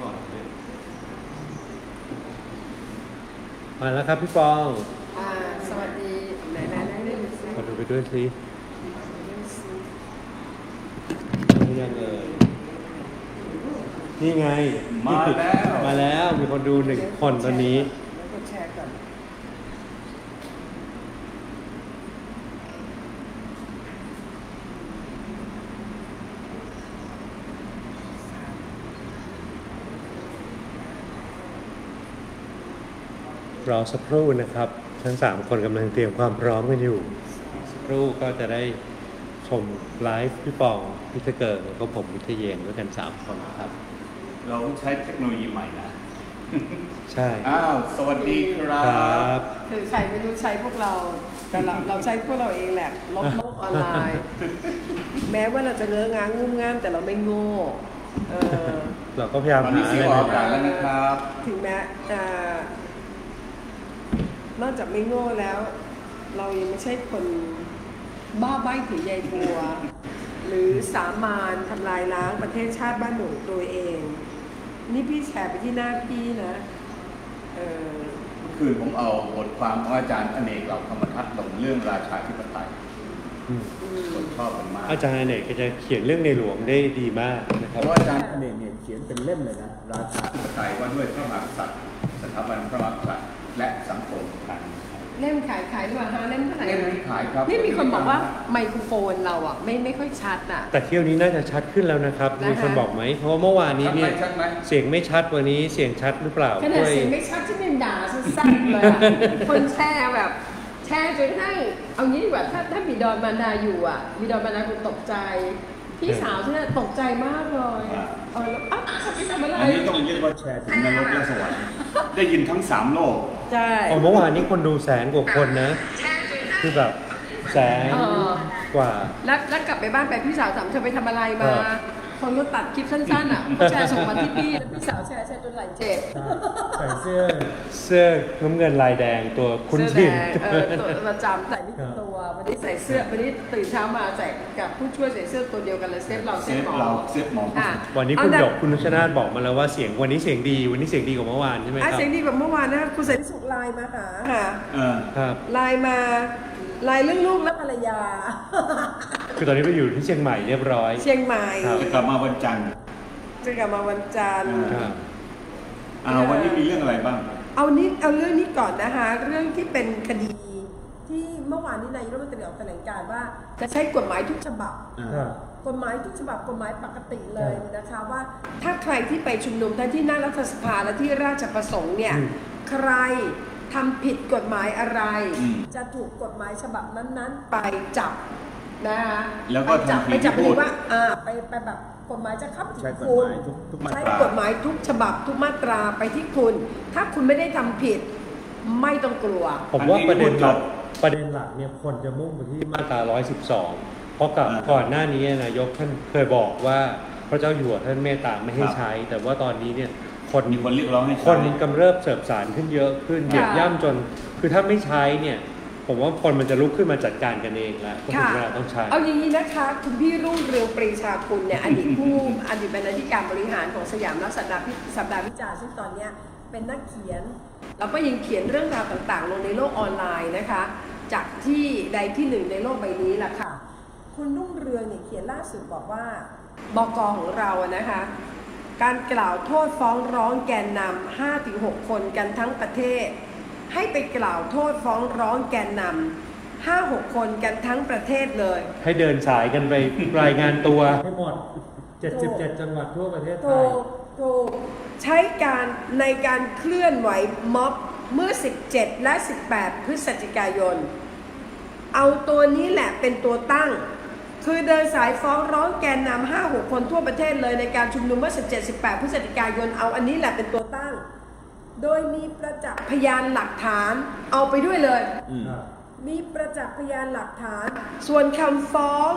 ก่อนเลยมาแล้วครับพี่ปองอ่าสวัสดีไหนไหนไหนเล่นสิขอดูไปด้วยสิเล่นสินี่ยังเอ่ยนี่ไงมาแล้ว มาแล้วมีคนดูหนึ่งคนตอนนี้ แล้วก็แชร์ก่อน รอสักครู่นะครับ ทั้งสามคนกำลังเตรียมความพร้อมกันอยู่อีกสักครู่ก็จะได้ชมไลฟ์พี่ปองพี่ตะเกิดแล้วก็ผมวิทยเยนด้วยกันสามคนนะครับ เราใช้เทคโนโลยีใหม่นะ ใช่ อ้าว สวัสดีครัครับบคือใครไม่รู้ใช้พวกเรา แต่เราเราใช้พวกเราเองแหละลบโลกออนไลน์ แม้ว่าเราจะเงื้องางงุ้มง่ามแต่เราไม่โง่เออเราก็พยายามตอนหานี้อะเสียไรงออกอากาศใหม่แล้วนะครับ ถึงแม้อ่า นอกจากไม่โง่แล้ว เรายังไม่ใช่คนบ้าใบ้ถือใยบัว หรือสามานทำลายล้างประเทศชาติบ้านหนูตัวเอง นี่พี่แชร์ไปที่หน้าพี่นะเออเมื่อคืนผมเอาบทความของอาจารย์อเนกเหล่าธรรมทัศน์ลงเรื่องราชาธิปไตยอืมอืมคนชอบกันมากอาจารย์อเนกก็จะเขียนเรื่องในหลวงได้ดีมากนะคเพรับราะว่าอาจารย์อเนกเนี่ยเขียนเป็นเล่มเลยนะราชาธิปไตยว่าด้วยพระมหากษัตริย์สถาบันพระมหากษัตริย์ และสังคมไทยเล่มขายขายดีกว่าฮะเล่มเท่าไหร่เล่มนะนี้ขายครับนี่มีคนบอกว่าไมโครโฟนเราอะไม่ไม่ค่อยชัดอะ แต่เที่ยวนี้น่าจะชัดขึ้นแล้วนะครับนะคะมีคนบอกไหม เพราะว่าเมื่อวานนี้ชัดไหมเนี่ยชัดไหมเสียงไม่ชัดวันนี้เสียงชัดหรือเปล่าขนาดด้วยเสียงไม่ชัดฉันยังด่าสั้นๆเลยอะคนแชร์แบบ แชร์จนให้เอางี้ดีกว่าถ้าถ้าบิดอนมานาอยู่อะบิดอนมานาคงตกใจพี่สาวฉันน่ะตกใจมากเลยเออแล้วอ้าวไปทำอะไรอันนี้ต้องเรียกว่าแชร์ถึงนรกและสวรรค์ได้ยินทั้งสามโลก ใช่อ๋อเมื่อวานนี้คนดูแสนกว่าคนนะ คือแบบแสนเออ กว่า แล้วแล้วกลับไปบ้านไปพี่สาวถามเธอไปทำอะไรมา เออ คนก็ตัดคลิปสั้นๆอะเขาแชร์ส่งมาที่พี่แล้วพี่สาวแชร์แชร์จนไหลเจ็บใส่เสื้อเสื้อน้ำเงินลายแดงตัวคุ้นเสื้ชิอนแดงเออตัวประจำใส่ที่ครับตัววันนี้ใส่เสื้อวันนี้ตื่นเช้ามาใส่กับผู้ช่วยใส่เสื้อตัวเดียวกันเลยเซฟเราเซเซฟฟหมอเราเซฟหมออะวันนี้คุณเอาหยละกคุณนุชนาธบอกมาแล้วว่าเสียงวันนี้เสียงดี วันนี้เสียงดีกว่าเมื่อวานใช่ไหมคอะรับเสียงดีกว่าเมื่อวานนะคุณสันติสุขไลน์มาหาค่ะ เออ ครับ ไลน์มา ไลน์เรื่องลูกและภรรยา คือตอนนี้ไปอยู่ที่เชียงใหม่เรียบร้อย เชียงใหม่ครับ จะกลับมาวันจันทร์ จะกลับมาวันจันทร์ครับ อ่าวันนี้มีเรื่องอะไรบ้าง เอานิดเอาเรื่องนี้ก่อนนะคะ เรื่องที่เป็นคดีที่เมื่อวานนี้นายกรัฐมนตรีออกแถลงการณ์ว่าจะใช้กฎหมายทุกฉบับครับ กฎหมายทุกฉบับกฎหมายปกติเลยนะคะว่าถ้าใครที่ไปชุมนุมทั้งที่หน้ารัฐสภาและที่ราชประสงค์เนี่ยอืม ใคร ทำผิดกฎหมายอะไร อืมจะถูกกฎหมายฉบับนั้นๆ ไปจับนะคะแล้วก็ไปจับทันทีไปจับที่ไปพูด ว่าอ่าไปไปแบบกฎหมายจะเข้าถึงใช้กฎคุหณ มายทุกทุกมาใช้ตรา กฎหมายทุกฉบับทุกมาตราไปที่คุณ ถ้าคุณไม่ได้ทำผิด ไม่ต้องกลัว ผมว่าอันนี้ประเด็นหลักพูดจบประเด็นหลักเนี่ยคนจะมุ่งไปที่มาตรา 112 เพราะกับอ่าก่อนหน้านี้นายกท่านเคยบอกว่าพระเจ้าอยู่หัวท่านเมตตาไม่ให้ครับ ใช้ แต่ว่าตอนนี้เนี่ย คนมีคนเรียกร้องให้คใช้นกำเริบเสบสารขึ้นเยอะขึ้นเหยียบย่ำจน คือถ้าไม่ใช้เนี่ย ผมว่าคนมันจะลุกขึ้นมาจัดการกันเองแล้วก็ถึงเวลาต้องใช้ เอาอย่างนี้นะคะ คุณพี่รุ่งเรืองปรีชาคุณเนี่ยอดีตผู้อดีตบรรณาธิการบริหารของสยามรัฐสัปดาห์พิสัปดาห์วิจารณ์ซึ่งตอนเนี้ยเป็นนักเขียน แล้วก็ยังเขียนเรื่องราวต่างๆ ลงในโลกออนไลน์นะคะ จากที่ใดที่หนึ่งในโลกใบนี้แหละค่ะ คุณรุ่งเรืองเนี่ยเขียนล่าสุดบอกว่าบกของเราอะนะคะ การกล่าวโทษฟ้องร้องแกนนำ5-6 คนกันทั้งประเทศ ให้ไปกล่าวโทษฟ้องร้องแกนนำ5-6 คนกันทั้งประเทศเลย ให้เดินสายกันไป รายงานตัวให้หมด 77 จังหวัดทั่วประเทศไทถูยกถูกใช้การในการเคลื่อนไหวม็อบเมื่อ 17 และ 18 พฤศจิกายน เอาตัวนี้แหละเป็นตัวตั้ง คือเดินสายฟ้องร้องแกนนำ5 6คนทั่วประเทศเลยในการชุมนุมเมื่อ 17 18 พฤศจิกายนเอาอันนี้แหละเป็นตัวตั้ง โดยมีประจักษ์พยานหลักฐานเอาไปด้วยเลยอืมมีประจักษ์พยานหลักฐาน ส่วนคำฟ้อง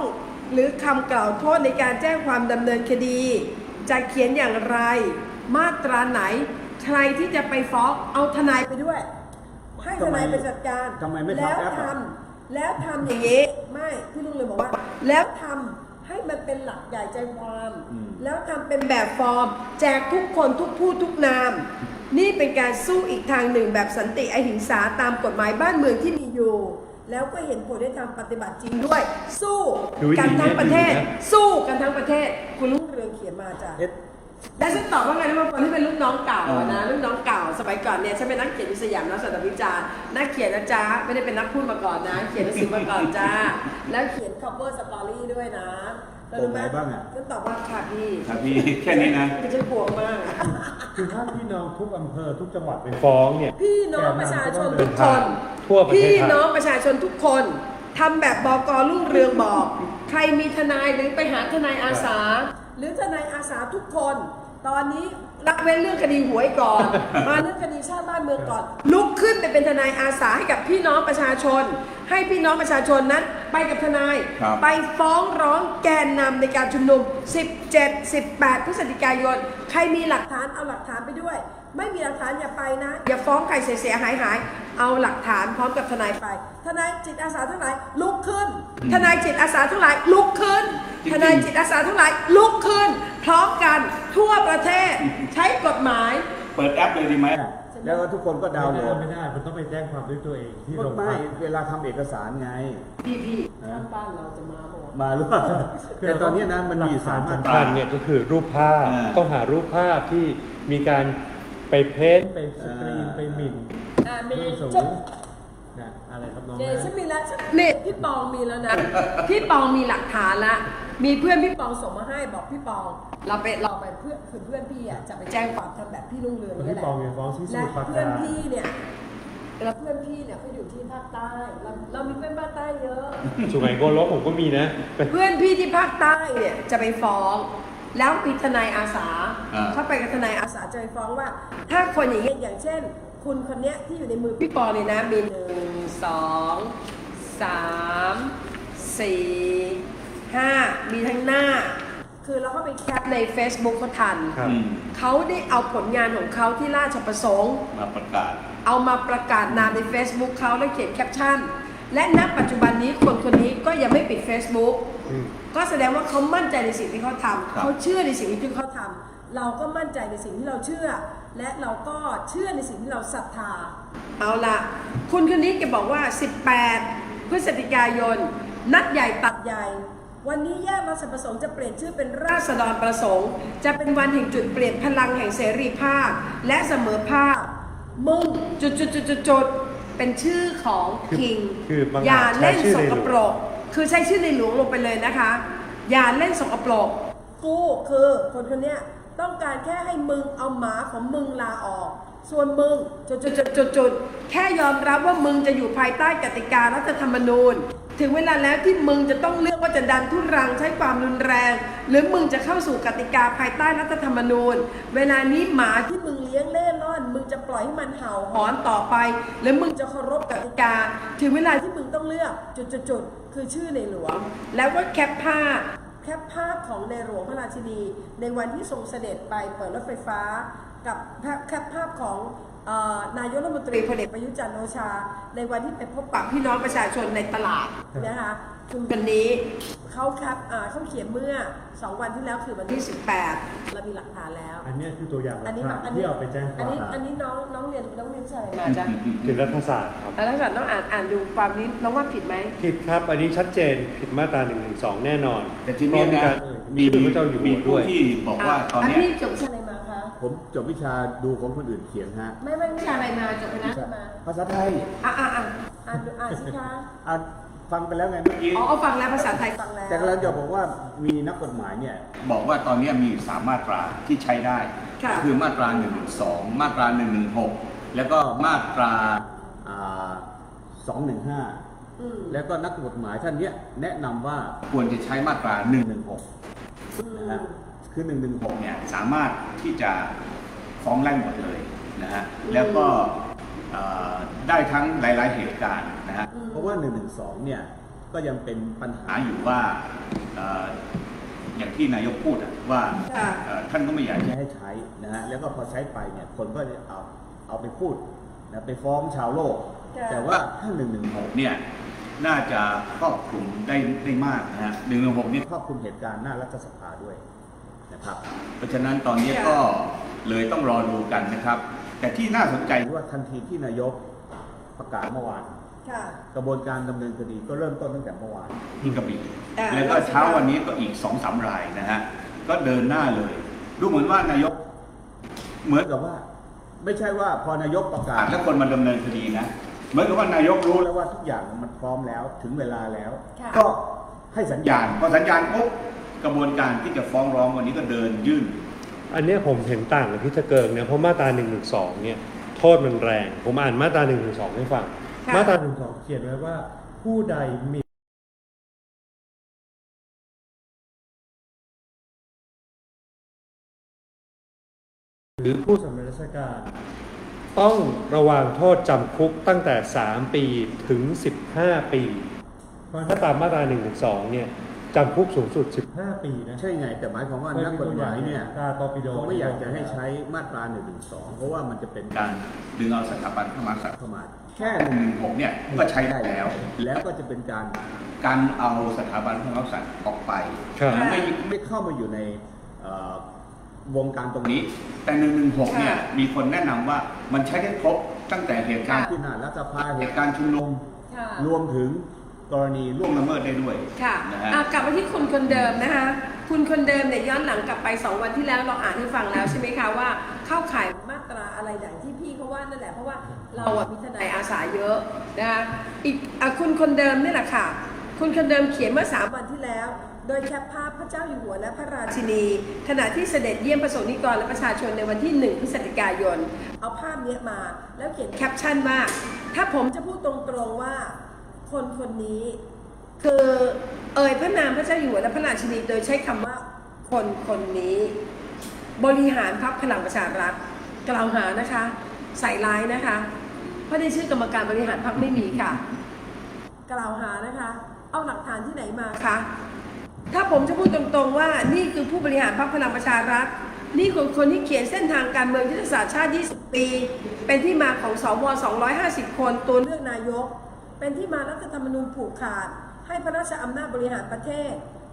หรือคำกล่าวโทษในการแจ้งความดำเนินคดี จะเขียนอย่างไร มาตราไหน ใครที่จะไปฟ้องเอาทนายไปด้วย ให้ทนายไปจัดการทำไมไม่ทำแล้วแอปทอะำ แล้วทำอย่างนี้ไม่พี่ลุงเลยบอกว่า แล้วทให้มันเป็นหลักใหญ่ใจความอืมแล้วทำเป็นแบบฟอร์ม แจกทุกคนทุกผู้ทุกนาม นี่เป็นการสู้อีกทางหนึ่งแบบสันติอหิงสาตามกฎหมายบ้านเมืองที่มีอยู่แล้วก็เห็นผลได้ทำปฏิบัติจริงด้วย สู้ดูวิธีกันทั้งประเทศนี้ดีนะสู้กันทั้งประเทศ คุณลุงเรืองเขียนมาจ้ะเอ๊ะ และฉันตอบว่าไงนะบางคนที่เป็นลูกน้องเก่าอะนะลูกน้องเก่าสมัยก่อนเนี่ยฉันเป็นนักเขียนวิสยามนักสัตววิจารณ์นักเขียนนะจ๊ะไม่ได้เป็นนักพูดมาก่อนนะ เขียนหนังสือมาก่อนจ้าแล้วเขียน cover story ด้วยนะแล้วรู้หมโปรไหนบ้างอะ ฉันตอบว่าค่ะพี่ครับพี่ แค่นี้นะดิฉันกลัวมาก คือถ้าพี่น้องทุกอำเภอทุกจังหวัดไปฟ้องเนี่ย พี่น้องประชาชนทุกคนทั่วประเทศไทย พี่น้องประชาชนทุกคนทำแบบบกรุ่งเรืองบอก ใครมีทนายหรือไปหาทนายอาสา หรือทนายอาสาทุกคน ตอนนี้รักเว้นเรื่องคดีหวยก่อน มาเรื่องคดีชาติบ้านเมืองก่อน ลุกขึ้นไปเป็นทนายอาสาให้กับพี่น้องประชาชน ให้พี่น้องประชาชนนั้น ไปกับทนาย ครับ ไปฟ้องร้องแกนนำในการชุมนุม 17 18 พฤศจิกายน ใครมีหลักฐานเอาหลักฐานไปด้วย ไม่มีหลักฐานอย่าไปนะ อย่าฟ้องใครเสียหายหายๆเอาหลักฐานพร้อมกับทนายไป ทนายจิตอาสาทั้งหลายลุกขึ้น ทนายจิตอาสาทั้งหลายลุกขึ้นจริงๆทนายจิตอาสาทั้งหลายลุกขึ้น พร้อมกันทั่วประเทศใช้กฎหมาย เปิดแอปเลยดีไหม แล้วก็ทุกคนก็ดาวน์โหลดไม่ได้มันต้องไปแจ้งความด้วยตัวเองที่โรงพัไม่ก เวลาทำเอกสารไง พี่พี่ฮะข้างบ้านเราจะมาบอก มาหรือเปล่าแต่ตอนนี้นะมันมีสามารถสำคัญเนี่ยก็คือรูปภาพอ่า ต้องหารูปภาพที่มีการ ไปเพ้นท์ไปสกรีนอ่าไปหมิ่นอ่ามีรูปสูงจะนะอะไรครับน้องเจนะฉันมีแล้วฉันเน็ตพี่ปองมีแล้วนะ พี่ปองมีหลักฐานละ มีเพื่อนพี่ปองส่งมาให้บอกพี่ปอง เราไปเราไปเพื่อนคือเพื่อนพี่อะจะไปแจ้งความทำแบบพี่ลุงเรืองคนนี่ที่แหละปองเนี่ยฟ้องที่สและมุทรปราเพื่อนการพี่เนี่ยแล้วเพื่อนพี่เนี่ยเขาอยู่ที่ภาคใต้เราเรามีเพื่อนภาคใต้เยอะ สุไหงโกลกผมก็มีนะเป็นเพื่อนพี่ที่ภาคใต้เนี่ยจะไปฟ้อง แล้วมีทนายอาสาอ่าเข้าไปกับทนายอาสาจะไปฟ้องว่า ถ้าคนอย่างเงี้ยอย่างเช่น คุณคนเนี้ยที่อยู่ในมือพี่ปอเนี่ยนะมีหนึ่งสองสามสี่ห้ามีทั้งหน้า คือเราก็ไปแคปใน Facebook เขาทัน ครับ อืมเขาได้เอาผลงานของเขาที่ราชประสงค์ มาประกาศ เอามาประกาศนามใน Facebook เขาแล้วเขียนแคปชั่น และณปัจจุบันนี้คนคนนี้ก็ยังไม่ปิด Facebook อืมก็แสดงว่าเขามั่นใจในสิ่งที่เขาทำครับเขาเชื่อในสิ่งที่เขาทำเราก็มั่นใจในสิ่งที่เราเชื่อ และเราก็เชื่อในสิ่งที่เราศรัทธา เอาละคุณคนนี้แกบอกว่า 18 พฤศจิกายน นัดใหญ่ตัดใหญ่ วันนี้แยกราชประสงค์จะเปลี่ยนชื่อเป็นราษฎรประสงค์ จะเป็นวันแห่งจุดเปลี่ยนพลังแห่งเสรีภาพ และเสมอภาพมุ่งจุดจุดจุดจุดจุด เป็นชื่อของคือคิงคือบางอย่าอาจใช้เล่นชื่อสในหลกวง ปรก คือใช้ชื่อในหลวงลงไปเลยนะคะ อย่าเล่นสกปรก กูคือคนคนเนี้ยต้องการแค่ให้มึงเอาหมาของมึงลาออก ส่วนมึงจุดจุดจุดจุดจุดแค่ยอมรับว่ามึงจะอยู่ภายใต้กติการัฐธรรมนูญ ถึงเวลาแล้วที่มึงจะต้องเลือกว่าจะดันทุรังใช้ความรุนแรง หรือมึงจะเข้าสู่กติกาภายใต้รัฐธรรมนูญ เวลานี้หมาที่มึงเลี้ยงเล่ร่อน มึงจะปล่อยให้มันเห่าหอนต่อไปหรือมึงจะเคารพกติกา ถึงเวลาที่มึงต้องเลือกจุดจุดจุดคือชื่อในหลวง แล้วก็แคปภาพแคปภาพของในหลวงพระราชินี ในวันที่ทรงเสด็จไปเปิดรถไฟฟ้า กับภาพแคปภาพของเอ่อนายกรัฐมนตรีพลเอกประยุทธ์จันทร์โอชา ในวันที่ไปพบปะพี่น้องประชาชนในตลาดนะคะ คุณคนนี้เขาแคปอ่าเขาเขียนเมื่อ 2 วันที่แล้วคือวันที่ 18 เรามีหลักฐานแล้ว อันเนี้ยคือตัวอย่างหลัอันกนี้ฐานอันที่นี้เอาไปแจ้งคอันวามนี้อันนี้น้องน้องเรียนน้องเรียนวิชาอะไรมาจ๊ะคือรัฐศาสตร์ครับ แล้วสัตว์ต้องอ่านอ่านดูความนี้น้องว่าผิดไหม ผิดครับ อันนี้ชัดเจนผิดมาตรา1นึแน่นอนแต่ทีเนี้ยนะมีมีพระเจ้าอยู่มีหัวด้ผู้วย ที่บอกว่าตอนอันเนี้ยนี้จบวิชาอะไรมาคะ ผมจบวิชาดูของคนอื่นเขียนฮะไม่ไม่วิชาอะไรมาจบคณะอะไรมาภาษาไทยอะอะอะอ่านดูอ่านสิคะ อ่าน ฟังไปแล้วไงเมื่อกี้อ๋อเอาฟังแล้วภาษาไทยฟังแล้วแต่กำลังจะบอกว่ามีนักกฎหมายเนี่ย บอกว่าตอนเนี้ยมีสามมาตราที่ใช้ได้ ค่ะคือมาตรา1นึมาตรา1นึแล้วก็มาตราอ่าสองหนึ่งห้าอืมแล้วก็นักกฎหมายท่านเนี้ยแนะนำว่า ควรจะใช้มาตรา1นึอืมนะฮะคือหนึ่งหนึ่งหกเนี่ยสามารถที่จะฟ้องไล่หมดเลยนะฮะแล้วก็เอ่อ ได้ทั้งหลาย ๆ เหตุการณ์นะฮะเพราะว่า1นึเนี่ย ก็ยังเป็นปัญหาหาอยู่ว่าเอ่ออย่างที่นายกพูดอะว่าค่ะเอ่อท่านก็ไม่อยากไม่จะให้ใช้นะฮะแล้วก็พอใช้ไปเนี่ยคนก็จะเอาเอาไปพูดนะไปฟ้องชาวโลกค่ะแต่ว่าถ้า1นึเนี่ยน่าจะครอบคลุมได้ได้มากนะฮะหนึ่งหนึ่งหกนี่ครอบคลุมเหตุการณ์หน้ารัฐสภาด้วยนะครับ เพราะฉะนั้นตอนนี้ก็ เลยต้องรอดูกันนะครับ แต่ที่น่าสนใจหรือว่าทันทีที่นายกประกาศเมื่อวานค่ะกระบวนการดำเนินคดีก็เริ่มต้นตั้งแต่เมื่อวานที่กระบี่อ่าแล้วก็เช้าวันนี้ก็อีกสองสามรายนะฮะก็เดินหน้าเลย ดูเหมือนว่านายก เหมือนกับว่า ไม่ใช่ว่าพอนายกประกาอ่าศนแล้วคนมาดำเนินคดีนะเหมือนกับว่านายกรู้รู้แล้วแล้วว่าทุกอย่างมันพร้อมแล้วถึงเวลาแล้วค่ะก็ให้สัญญาญาณพอสัญญาณปุ๊บกระบวนการที่จะฟ้องร้องวันนี้ก็เดินยื่น อันเนี้ยผมเห็นต่างกับพี่ตะเกิงเนี่ยเพราะมาตรา1นึเนี่ยโทษมันแรง ผมอ่านมาตรา1นึให้ฟังค่ะมาตรา1นึเขียนไว้ว่า ผู้ใดมีหรือผู้สำเร็จราชการ ต้องระวังโทษจำคุกตั้งแต่ 3 ปีถึง 15 ปี เพราะถ้าตามมาตรา1นึเนี่ย จำคุกสูงสุด 15 ปีนะใช่ไง แต่หมายความว่านักกฎหมายเนี่ยตาตอปิโดเขาไม่อยากจะให้ใช้มาตรา1นึเพราะว่ามันจะเป็นการการดึงเอาสถาบันพระมหากษัตริย์ประมาทแค่หนึ่งหนึ่งหกเนี่ยก็ใช้ได้แล้ว แล้วก็จะเป็นการการเอาสถาบันพระมหากษัตริย์ออกไปครับนะไม่ไม่เข้ามาอยู่ในเอ่อวงการตรงตรงนี้นี้ แต่หนึ่งหนึ่งหกเนี่ยค่ะมีคนแนะนำว่ามันใช้ได้ครบตั้งแต่เหตุการณ์ที่หน้ารัฐสภาเหเหตุตุกาการรณ์ณ์ชุมนุมค่ะรวมถึง กรณีล่ล่ววงงละเมิดได้ด้วยค่ะนะฮะ อะกลับมาที่คุณคนเดิมนะคะ คุณคนเดิมเนี่ยย้อนหลังกลับไป 2 วันที่แล้วเราอ่านให้ฟังแล้วใช่ไหมคะว่าเข้าข่ายมาตราอะไรอย่างที่พี่เขาว่านั่นแหละเพราะว่าเราอะมีทนายอาสาเยอะนะคะอีกอะคุณคนเดิมนี่แหละค่ะ คุณคนเดิมเขียนเมื่อ3วันที่แล้ว โดยแคปภาพพระเจ้าอยู่หัวและพระราชินี ขณะที่เสด็จเยี่ยมประสงค์นิกรและประชาชนในวันที่ 1 พฤศจิกายน เอาภาพเนี้ยมา แล้วเขียนแคปชั่นว่า ถ้าผมจะพูดตรงๆว่า คนคนนี้ คือเอ่ยพระนามพระเจ้าอยู่หัวและพระราชินีโดยใช้คำว่าคนคนนี้ บริหารพรรคพลังประชารัฐกล่าวหานะคะ ใส่ร้ายนะคะ เพราะในชื่อกรรมการบริหารพรรคไม่มีค่ะ กล่าวหานะคะ เอาหลักฐานที่ไหนมาคะถ้าผมจะพูดตรงๆว่านี่คือผู้บริหารพรรคพลังประชารัฐนี่คือคนที่เขียนเส้นทางการเมืองยุทธศาสตร์ชาติ 20 ปี เป็นที่มาของสว250 คนตัวเลือกนายก เป็นที่มารัฐธรรมนูญผูกขาด ให้พระราชอำนาจบริหารประเทศ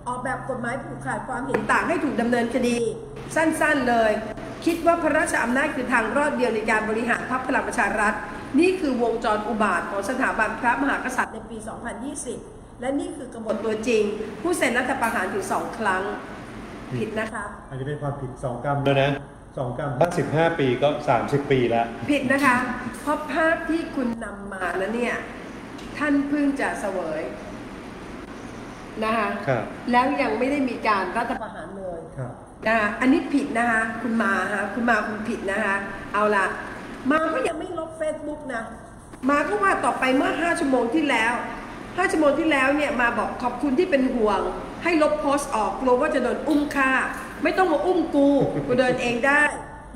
ออกแบบกฎหมายผูกขาดความเห็นต่างให้ถูกดำเนินคดี สั้นๆเลย คิดว่าพระราชอำนาจคือทางรอดเดียวในการบริหารพรรคพลังประชารัฐ นี่คือวงจรอุบาทของสถาบันพระมหากษัตริย์ในปี 2020 และนี่คือกบฏตัวจริง ผู้เซ็นรัฐประหารถึงสองครั้งผิดนะคะอันนี้เป็นความผิดสองกรรมแล้วนะสองกรรมถ้าสิบห้าปีก็สามสิบปีแล้ว ผิดนะคะ เพราะภาพที่คุณนำมาแล้วเนี่ย ท่านเพิ่งจะเสวยนะคะครับแล้วยังไม่ได้มีการรัฐประหารเลยครับนะคะอันนี้ผิดนะคะคุณมาฮะคุณมาคุณผิดนะคะเอาละมาก็ยังไม่ลบ Facebook นะมาก็ว่าต่อไปเมื่อ 5 ชั่วโมงที่แล้ว 5 ชั่วโมงที่แล้วเนี่ยมาบอกขอบคุณที่เป็นห่วง ให้ลบโพสต์ออกกลัวว่าจะโดนอุ้มฆ่า ไม่ต้องมาอุ้มกูกูเดินเองได้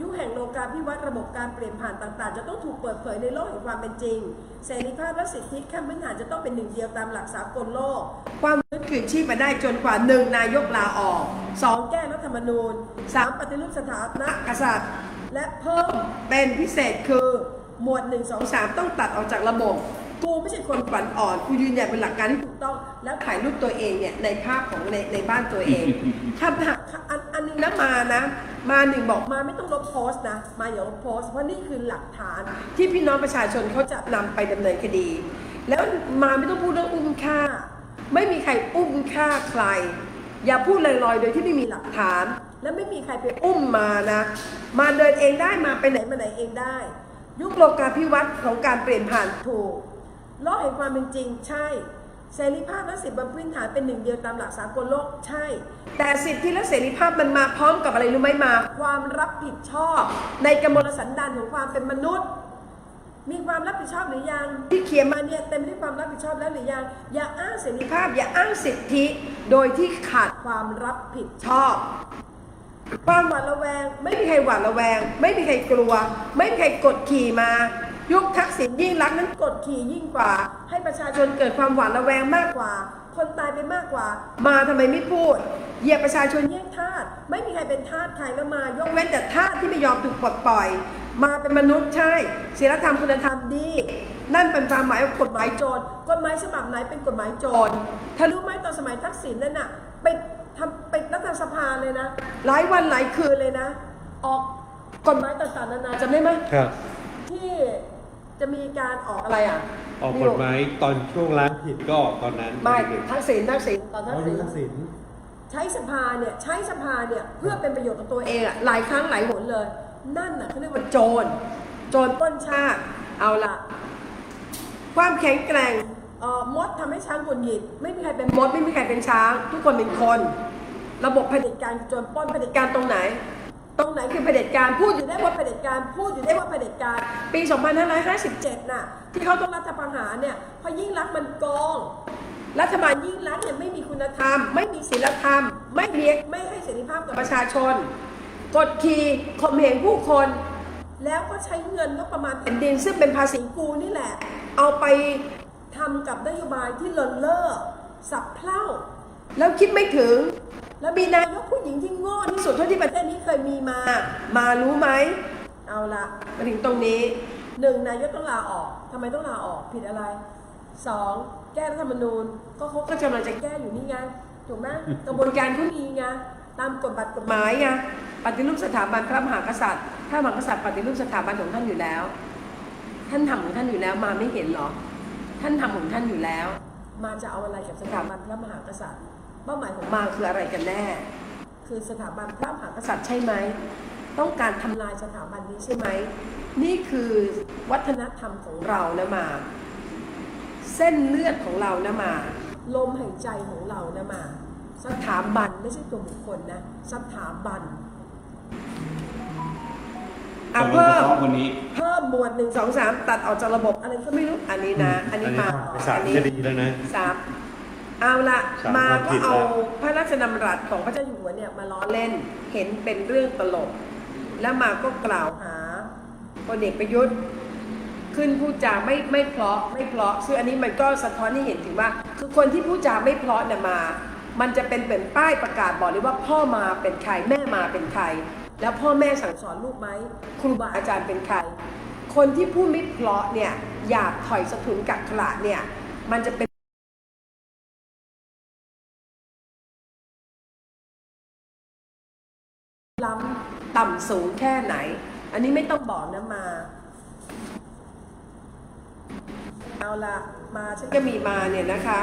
ยุคแห่งโลกาภิวัตน์ระบบการเปลี่ยนผ่านต่างๆ จะต้องถูกเปิดเผยในโลกแห่งความเป็นจริง เสรีภาพและสิทธิขั้นพื้นฐานจะต้องเป็นหนึ่งเดียวตามหลักสากลโลก ความยึดคืนชีพมาได้จนกว่าหนึ่งนายกลาออกสองแก้รัฐธรรมนูญสามปฏิรูปสถานะกษัตริย์ และเพิ่มเป็นพิเศษคือหมวด 1 2 3 ต้องตัดออกจากระบบกูไม่ใช่คนฝันอ่อนกูยืนยันเป็นหลักการที่ถูกต้องแล้วถ่ายรูปตัวเองเนี่ยในภาพของในในบ้านตัวเองคำถามอันอันหนึงนะมานะ มาหนึ่งบอกมาไม่ต้องลบโพสต์นะ มาอย่าลบโพสต์เพราะนี่คือหลักฐานที่พี่น้องประชาชนเขาจะนำไปดำเนินคดี แล้วมาไม่ต้องพูดเรื่องอุ้มฆ่า ไม่มีใครอุ้มฆ่าใคร อย่าพูดลอยๆ โดยที่ไม่มีหลักฐาน และไม่มีใครไปอุ้มมานะ มาเดินเองได้มาไปไหนมาไหนเองได้ ยุคโลกาภิวัตน์ของการเปลี่ยนผ่านถูกโลกแห่งความเป็นจริงใช่ เสรีภาพและสิทธิบนพื้นฐานเป็นหนึ่งเดียวตามหลักสากลโลกใช่ แต่สิทธิและเสรีภาพมันมาพร้อมกับอะไรรู้ไหมมา ความรับผิดชอบ ในกำมลสันดานของความเป็นมนุษย์ มีความรับผิดชอบหรือยังที่เขียนมาเนี่ยเต็มด้วยความรับผิดชอบแล้วหรือยังอย่าอ้างเสรีภาพ อย่าอ้างสิทธิ โดยที่ขาดความรับผิดชอบความหวาดระแวง ไม่มีใครหวาดระแวง ไม่มีใครกลัว ไม่มีใครกดขี่มา ยุคทักษิณยิ่งรักนั้นกดขี่ยิ่งกว่า ให้ประชาชนเกิดความหวาดระแวงมากกว่า คนตายไปมากกว่า มาทำไมไม่พูดเหยียบประชาชนแย่งทาสไม่มีใครเป็นทาสใครแล้วมายกเว้นแต่ทาสที่ไม่ยอมถูกปลดปล่อย มาเป็นมนุษย์ใช่ศีลธรรมคุณธรรมดี นั่นเป็นความหมายของกฎหมายโจรกฎหมายฉบับไหนเป็นกฎหมายโจรถ้ารู้ไหมตอนสมัยทักษิณนั่นน่ะไปทำไปรัฐสภาเลยนะ หลายวันหลายคืนเลยนะ ออกกฎหมายต่างๆนานาจำได้ไหมครับ จะมีการออกอะไรอะออกกฎหมายตอนช่วงล้างผิดก็ออกตอนนั้นไม่เด็กทักษิณทักษิณตอนๆทักอ๋อษิยุณคทักษิณใช้สภาเนี่ยใช้สภาเนี่ยเพื่อเป็นประโยชน์กับตัวเองอะหลายครั้งหลายหนเลย นั่นน่ะเขาเรียกว่าโจรโจรปล้นชาติเอาละความแข็งแกร่งเอ่อมดทำให้ช้างหงุดหงิดไม่มีใครเป็นมดไม่มีใครเป็นช้าง ทุกคนเป็นคน ระบบเผด็จการโจรปล้นเผด็จการตรงไหน ตรงไหนคือเผด็จการพูดอยู่ได้ว่าเผด็จการพูดอยู่ได้ว่าเผด็จการปี 2557 น่ะ ที่เขาต้องรัฐประหารเนี่ยเพราะยิ่งรักมันโกงรัฐบาลยิ่งรักเนี่ยไม่มีคุณธรรม ไม่มีศีลธรรม ไม่มีไม่ให้เสรีภาพกับประชาชน กดขี่ข่มเหงผู้คน แล้วก็ใช้เงินงบประมาณแผ่นดิน ซึ่งเป็นภาษีกูนี่แหละ เอาไปทำกับนโยบายที่เลินเล่อสับเพร่าแล้วคิดไม่ถึง แล้วมีนายกผู้หญิงที่โง่ที่สุดเท่าที่ประเทศนี้เคยมีมา มารู้ไหม เอาละมาถึงตรงนี้หนึ่งนายกต้องลาออกทำไมต้องลาออกผิดอะไรสองแก้รัฐธรรมนูญ ก็เขาก็กำลังจะแก้อยู่นี่ไงถูกไหมกระบวนการเขามีไงตามกฎบัตรกฎหมายไงปฏิรูปสถาบันพระมหากษัตริย์พระมหากษัตริย์ปฏิรูปสถาบันของท่านอยู่แล้ว ท่านทำของท่านอยู่แล้วมาไม่เห็นหรอ ท่านทำของท่านอยู่แล้ว มาจะเอาอะไรกับสถาบันพระมหากษัตริย์ เป้าหมายของมาคืออะไรกันแน่ คือสถาบันพระมหากษัตริย์ใช่ไหม ต้องการทำลายสถาบันนี้ใช่ไหม นี่คือวัฒนธรรมของเรานะมา เส้นเลือดของเรานะมา ลมหายใจของเรานะมา สถาบันไม่ใช่ตัวบุคคลนะ สถาบันตอะกลงเพิ่จะมฟ้องคนนี้เพิ่มหมวดหนึ่งสองสามตัดออกจากระบบอะไรก็ไม่รู้อันนี้นะ อันนี้มาไปสามอันนี้คดีแล้วนะสาม เอาละสามมาความก็ผิดเอาแล้วพระราชดำรัสของพระเจ้าอยู่หัวเนี่ยมาล้อเล่นเห็นเป็นเรื่องตลก แล้วมาก็กล่าวหาพลเอกประยุทธ์ ขึ้นพูดจาไม่ไม่เพราะไม่เพราะซึ่งอันนี้มันก็สะท้อนให้เห็นถึงว่า คือคนที่พูดจาไม่เพราะเนี่ยมา มันจะเป็นเป็นป้ายประกาศบอกเลยว่าพ่อมาเป็นใครแม่มาเป็นใครแล้วพ่อแม่สั่งสอนลูกไหมครูบาอาจารย์เป็นใคร คนที่พูดไม่เพราะเนี่ยอยากถอยสะทุนกักขระเนี่ยมันจะเป็น ค่ไหน อันนี้ไม่ต้องบอกนะมา เอาละมาฉันก็มีมาเนี่ยนะคะ